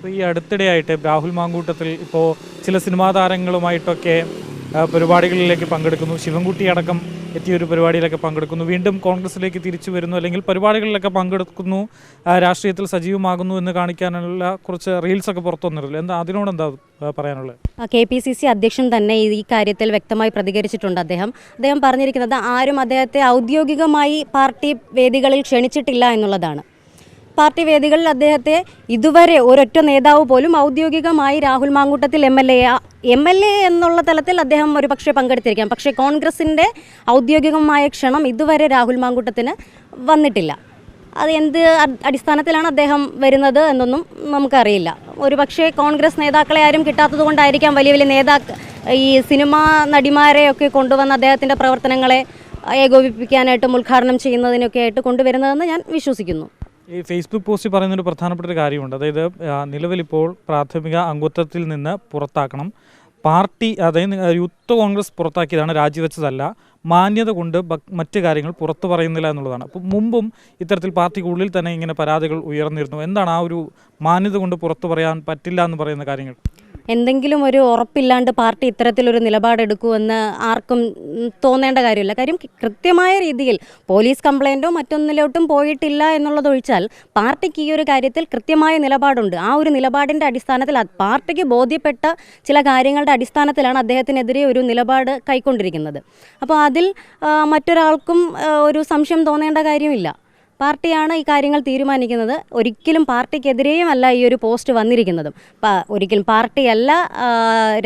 ഇപ്പോൾ ഈ അടുത്തിടെയായിട്ട് രാഹുൽ മാങ്കൂട്ടത്തിൽ ഇപ്പോൾ ചില സിനിമാ താരങ്ങളുമായിട്ടൊക്കെ പരിപാടികളിലേക്ക് പങ്കെടുക്കുന്നു. ശിവൻകുട്ടി അടക്കം എത്തിയ ഒരു പരിപാടിയിലൊക്കെ പങ്കെടുക്കുന്നു. വീണ്ടും കോൺഗ്രസിലേക്ക് തിരിച്ചു വരുന്നു. അല്ലെങ്കിൽ പരിപാടികളിലൊക്കെ പങ്കെടുക്കുന്നു. രാഷ്ട്രീയത്തിൽ സജീവമാകുന്നു എന്ന് കാണിക്കാനുള്ള കുറച്ച് റീൽസൊക്കെ പുറത്തു വന്നിട്ടില്ല എന്താ അതിനോട് എന്താ പറയാനുള്ളത്? കെ പി സി സി അധ്യക്ഷൻ തന്നെ ഈ കാര്യത്തിൽ വ്യക്തമായി പ്രതികരിച്ചിട്ടുണ്ട് അദ്ദേഹം. അദ്ദേഹം പറഞ്ഞിരിക്കുന്നത് ആരും അദ്ദേഹത്തെ ഔദ്യോഗികമായി പാർട്ടി വേദികളിൽ ക്ഷണിച്ചിട്ടില്ല എന്നുള്ളതാണ്. പാർട്ടി വേദികളിൽ അദ്ദേഹത്തെ ഇതുവരെ ഒരൊറ്റ നേതാവ് പോലും ഔദ്യോഗികമായി Rahul Mamkootathil M L A M L A എന്നുള്ള തലത്തിൽ അദ്ദേഹം ഒരു പക്ഷേ പങ്കെടുത്തിരിക്കാം പക്ഷേ കോൺഗ്രസിന്റെ ഔദ്യോഗികമായ ക്ഷണം ഇതുവരെ രാഹുൽ മാങ്കൂട്ടത്തിന് വന്നിട്ടില്ല. അത് എന്ത് അടിസ്ഥാനത്തിലാണ് അദ്ദേഹം വരുന്നത് എന്നൊന്നും നമുക്കറിയില്ല. ഒരു പക്ഷേ കോൺഗ്രസ് നേതാക്കളെ ആരും കിട്ടാത്തത് കൊണ്ടായിരിക്കാം വലിയ വലിയ നേതാക്ക ഈ സിനിമാ നടിമാരെയൊക്കെ കൊണ്ടുവന്ന അദ്ദേഹത്തിന്റെ പ്രവർത്തനങ്ങളെ ഏകോപിപ്പിക്കാനായിട്ടും ഉദ്ഘാടനം ചെയ്യുന്നതിനൊക്കെ ആയിട്ട് കൊണ്ടുവരുന്നതെന്ന് ഞാൻ വിശ്വസിക്കുന്നു. ഈ ഫേസ്ബുക്ക് പോസ്റ്റ് പറയുന്ന ഒരു പ്രധാനപ്പെട്ട ഒരു കാര്യമുണ്ട്. അതായത് നിലവിലിപ്പോൾ പ്രാഥമിക അംഗത്വത്തിൽ നിന്ന് പുറത്താക്കണം. പാർട്ടി അതായത് യൂത്ത് കോൺഗ്രസ് പുറത്താക്കിയതാണ് രാജിവെച്ചതല്ല. മാന്യത കൊണ്ട് മറ്റ് കാര്യങ്ങൾ പുറത്തു പറയുന്നില്ല എന്നുള്ളതാണ്. അപ്പോൾ മുമ്പും ഇത്തരത്തിൽ പാർട്ടിക്കുള്ളിൽ തന്നെ ഇങ്ങനെ പരാതികൾ ഉയർന്നിരുന്നു. എന്താണ് ആ ഒരു മാന്യത കൊണ്ട് പുറത്തു പറയാൻ പറ്റില്ല എന്ന് പറയുന്ന കാര്യങ്ങൾ? എന്തെങ്കിലും ഒരു ഉറപ്പില്ലാണ്ട് പാർട്ടി ഇത്തരത്തിലൊരു നിലപാടെടുക്കുമെന്ന് ആർക്കും തോന്നേണ്ട കാര്യമില്ല. കാര്യം കൃത്യമായ രീതിയിൽ പോലീസ് കംപ്ലൈന്റോ മറ്റൊന്നിലോട്ടും പോയിട്ടില്ല എന്നുള്ളതൊഴിച്ചാൽ പാർട്ടിക്ക് ഈ ഒരു കാര്യത്തിൽ കൃത്യമായ നിലപാടുണ്ട്. ആ ഒരു നിലപാടിന്റെ അടിസ്ഥാനത്തിൽ പാർട്ടിക്ക് ബോധ്യപ്പെട്ട ചില കാര്യങ്ങളുടെ അടിസ്ഥാനത്തിലാണ് അദ്ദേഹത്തിനെതിരെ ഒരു നിലപാട് കൈക്കൊണ്ടിരിക്കുന്നത്. അപ്പോൾ അതിൽ മറ്റൊരാൾക്കും ഒരു സംശയം തോന്നേണ്ട കാര്യമില്ല. പാർട്ടിയാണ് ഈ കാര്യങ്ങൾ തീരുമാനിക്കുന്നത്. ഒരിക്കലും പാർട്ടിക്കെതിരെയും അല്ല ഈ ഒരു പോസ്റ്റ് വന്നിരിക്കുന്നതും. ഒരിക്കലും പാർട്ടിയല്ല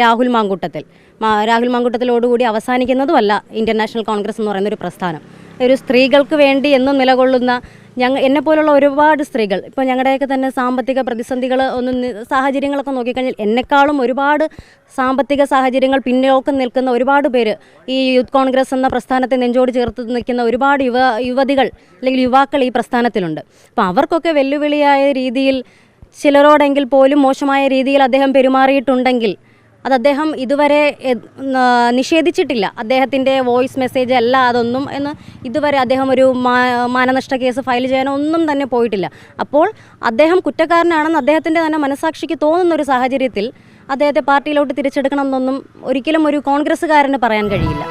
രാഹുൽ മാങ്കൂട്ടത്തിൽ. രാഹുൽ മാങ്കൂട്ടത്തിലോടുകൂടി അവസാനിക്കുന്നതുമല്ല ഇന്ത്യൻ നാഷണൽ കോൺഗ്രസ് എന്ന് പറയുന്ന ഒരു പ്രസ്ഥാനം. ഒരു സ്ത്രീകൾക്ക് വേണ്ടി എന്നും നിലകൊള്ളുന്ന ഞങ്ങൾ എന്നെപ്പോലുള്ള ഒരുപാട് സ്ത്രീകൾ. ഇപ്പോൾ ഞങ്ങളുടെയൊക്കെ തന്നെ സാമ്പത്തിക പ്രതിസന്ധികൾ ഒന്നും സാഹചര്യങ്ങളൊക്കെ നോക്കിക്കഴിഞ്ഞാൽ എന്നെക്കാളും ഒരുപാട് സാമ്പത്തിക സാഹചര്യങ്ങൾ പിന്നോക്കം നിൽക്കുന്ന ഒരുപാട് പേര് ഈ യൂത്ത് കോൺഗ്രസ് എന്ന പ്രസ്ഥാനത്തെ നെഞ്ചോട് ചേർത്ത് നിൽക്കുന്ന ഒരുപാട് യുവ യുവതികൾ അല്ലെങ്കിൽ യുവാക്കൾ ഈ പ്രസ്ഥാനത്തിലുണ്ട്. അപ്പോൾ അവർക്കൊക്കെ വെല്ലുവിളിയായ രീതിയിൽ ചിലരോടെങ്കിൽ പോലും മോശമായ രീതിയിൽ അദ്ദേഹം പെരുമാറിയിട്ടുണ്ടെങ്കിൽ അത് അദ്ദേഹം ഇതുവരെ നിഷേധിച്ചിട്ടില്ല. അദ്ദേഹത്തിന്റെ വോയിസ് മെസ്സേജ് അല്ല അതൊന്നും എന്ന് ഇതുവരെ അദ്ദേഹം ഒരു മാനനഷ്ട കേസ് ഫയൽ ചെയ്യാനോ ഒന്നും തന്നെ പോയിട്ടില്ല. അപ്പോൾ അദ്ദേഹം കുറ്റക്കാരനാണെന്ന് അദ്ദേഹത്തിന്റെ തന്നെ മനസാക്ഷിക്ക് തോന്നുന്ന ഒരു സാഹചര്യത്തിൽ അദ്ദേഹത്തെ പാർട്ടിയിലോട്ട് തിരിച്ചെടുക്കണം എന്നൊന്നും ഒരിക്കലും ഒരു കോൺഗ്രസ്സുകാരന് പറയാൻ കഴിയില്ല.